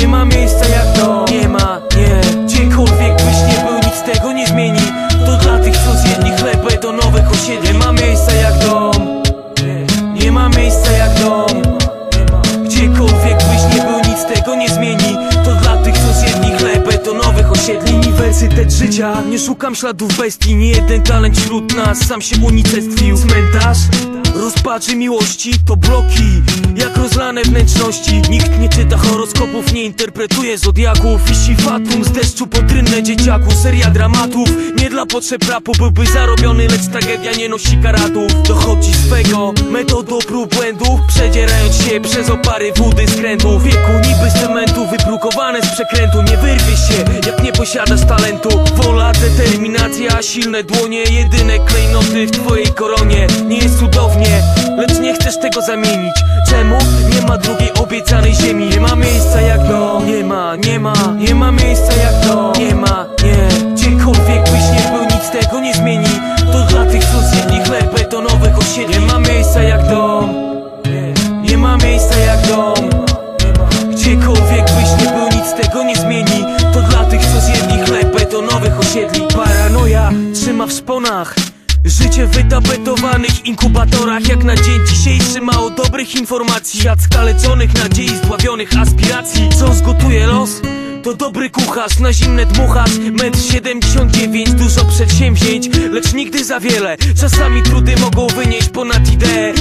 Nie ma miejsca jak to. Nie ma, nie. Gdziekolwiek byś nie był, nic tego nie zmieni. To dla tych, co zjedli chleb nowych osiedli. Nie ma miejsca jak dom. Nie ma miejsca jak dom. Gdziekolwiek byś nie był, nic tego nie zmieni. To dla tych, co zjedli chleb nowych osiedli. Uniwersytet życia. Nie szukam śladów bestii. Nie jeden talent wśród nas. Sam się unicestwił. Cmentarz? Rozpaczy miłości to bloki Jak rozlane wnętrzności. Nikt nie czyta horoskopów Nie interpretuje zodiaków. Wisi fatum z deszczu pod rynne dzieciaku Seria dramatów. Nie dla potrzeb rapu Byłby zarobiony Lecz tragedia nie nosi karatów. Dochodzi swego Metodą prób błędów Przedzierając się przez opary wody skrętów Wieku niby z cementu Wyprukowane z przekrętu. Nie wyrwie się jak nie posiadasz talentu. Wola, determinacja, silne dłonie Jedyne klejnoty w twojej koronie chcesz tego zamienić? Czemu? Nie ma drugiej obiecanej ziemi? Nie ma miejsca jak to. Nie ma, nie ma, nie ma miejsca jak to. Nie ma, nie. Gdziekolwiek byś nie był, nic tego nie zmieni. To dla tych, co zjedli chleb betonowych osiedli Nie ma miejsca jak dom Nie, nie ma miejsca jak dom Gdziekolwiek byś nie był, nic tego nie zmieni. To dla tych, co zjedli chleb betonowych osiedli Paranoja trzyma w szponach Życie w wytapetowanych inkubatorach Jak na dzień dzisiejszy mało dobrych informacji. Świat skaleczonych nadziei, zdławionych aspiracji. Co zgotuje los? To dobry kucharz, na zimne dmuchacz Metr 79, dużo przedsięwzięć Lecz nigdy za wiele. Czasami trudy mogą wynieść ponad ideę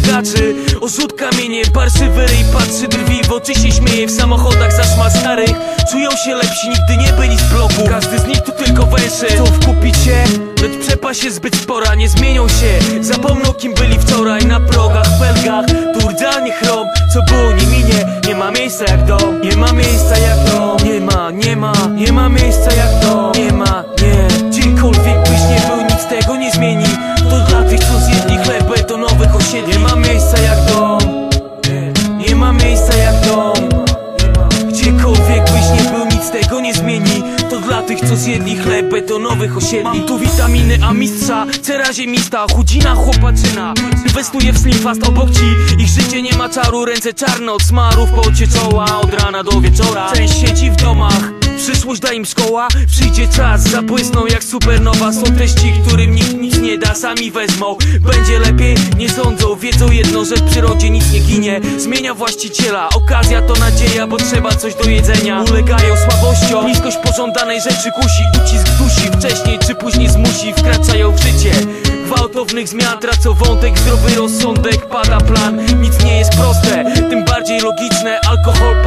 bogaczy. Orzut kamienie, parszywy ryj Patrzy drwi, w oczy się śmieje W samochodach zaszma starych. Czują się lepsi, nigdy nie byli z bloku. Każdy z nich tu tylko węszy Chcą wkupić się, lecz przepaść jest zbyt spora Nie zmienią się, zapomną kim byli wczoraj Na progach, felgach, tu rdzanie chrom Co było nie minie, nie ma miejsca jak dom Nie ma miejsca jak dom. Nie ma, nie ma, nie ma miejsca jak dom nie zmieni. To dla tych, co zjedli chleb betonowych osiedli. Mam tu witaminy, a mistrza Cera ziemista, chudzina, chłopaczyna. Inwestuję w slim fast obok ci. Ich życie nie ma czaru, ręce czarne od smarów. Pocie czoła, od rana do wieczora. Część siedzi w domach Przyszłość da im szkoła, przyjdzie czas Zabłysną jak supernowa. Są treści, którym nikt nic nie da Sami wezmą, będzie lepiej Nie sądzą, wiedzą jedno, że w przyrodzie nic nie ginie. Zmienia właściciela, okazja to nadzieja Bo trzeba coś do jedzenia. Ulegają słabością, bliskość pożądanej rzeczy kusi Ucisk dusi, wcześniej czy później zmusi. Wkraczają w życie. Gwałtownych zmian tracą wątek, zdrowy rozsądek Pada plan, nic nie jest proste. Tym bardziej logiczne. Alkohol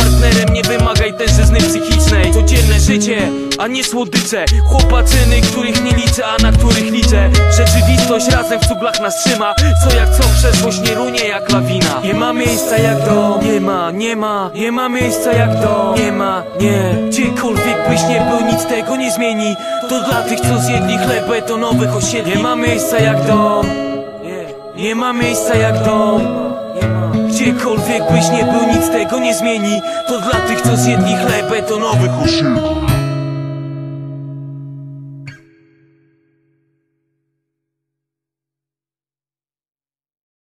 życie, a nie słodycze. Chłopaczyny, których nie liczę, a na których liczę. Rzeczywistość razem w cuglach nas trzyma. Co jak co, przeszłość nie runie jak lawina. Nie ma miejsca jak dom Nie ma, nie ma, nie ma miejsca jak dom Nie ma, nie. Gdziekolwiek byś nie był, nic tego nie zmieni. To dla tych, co zjedli chleb betonowych osiedli. Nie ma miejsca jak dom Nie, ma miejsca jak dom Gdziekolwiek byś nie był, nic tego nie zmieni. To dla tych, co zjedli chleb betonowych osiedli